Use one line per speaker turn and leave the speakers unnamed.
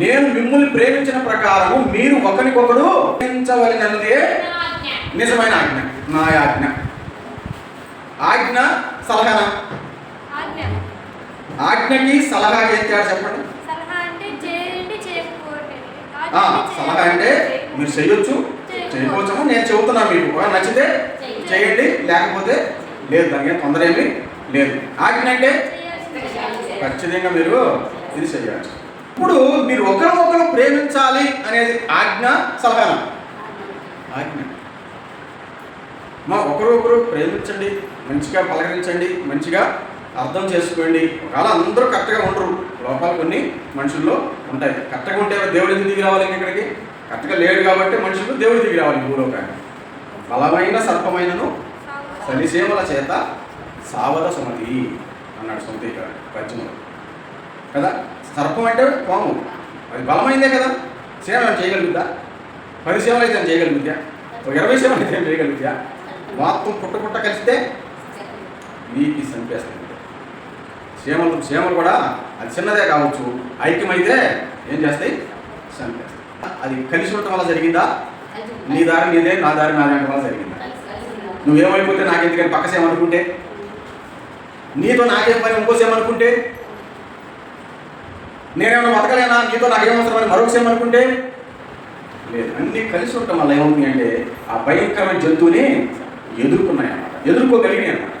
నేను మిమ్మల్ని ప్రేమించిన ప్రకారము మీరు ఒకరికొకరు ప్రేమించవలనదే నిజమైన ఆజ్ఞ. నా ఆజ్ఞ. ఆజ్ఞ సలహా
ఆజ్ఞ.
ఆజ్ఞకి సలహా ఏం చెప్పండి.
సలహా అంటే
మీరు చేయొచ్చు. చేయకపోవచ్చమో నేను చెబుతున్నా మీకు. నచ్చితే చేయండి. లేకపోతే లేదు దానికి ఏం తొందర ఏమీ లేదు. ఆజ్ఞ అంటే ఖచ్చితంగా మీరు ఇది చేయాలి. ఇప్పుడు మీరు ఒకరు ఒకరు ప్రేమించాలి అనేది ఆజ్ఞ సలహా ఆజ్ఞ. మా ఒకరొకరు ప్రేమించండి మంచిగా పలకరించండి మంచిగా అర్థం చేసుకోండి. ఒకవేళ అందరూ కరెక్ట్గా ఉండరు. లోపాలు కొన్ని మనుషుల్లో ఉంటాయి. కరెక్ట్గా ఉంటే దేవుడి దిగి రావాలి ఇక్కడికి కరెక్ట్గా లేడు కాబట్టి మనుషులు దేవుడి దిగి రావాలి భూలోకాన్ని బలమైన సర్పమైనను సలిసేమల చేత సావద సుమతి అన్నాడు సుమతి ఇక్కడ కదా? సర్పం అంటే పాము అది బలమైందే కదా. సేవ ఏమైనా చేయగలుగుతా? పది సేవలు అయితే చేయగలుగుతా? ఒక ఇరవై సేవలు అయితే చేయగలుగుతా? మొత్తం పుట్ట పుట్ట కలిస్తే నీకు చంపేస్తుంది సేమలు సేమలు కూడా అది చిన్నదే కావచ్చు. ఐక్యమైతే ఏం చేస్తాయి? చంపేస్తాయి అది కలిసి ఉండటం వల్ల జరిగిందా? నీ దారి నీదే నా దారి నాదే అనడం వల్ల జరిగిందా? నువ్వేమైపోతే నాకెందుకని పక్క సేమ అనుకుంటే? నీతో నాకేం పని ఇంకో సేమ అనుకుంటే? నేనేమైనా బతకలేనా? నీతో నాకు ఏమవసరమని మరొక సేమ అనుకుంటే? లేదు. అన్నీ కలిసి ఉండటం వల్ల ఏమవుతుంది అంటే ఆ భయంకరమైన జంతువుని ఎదుర్కొన్నాయి అన్నమాట ఎదుర్కోగలిగినాయి అన్నమాట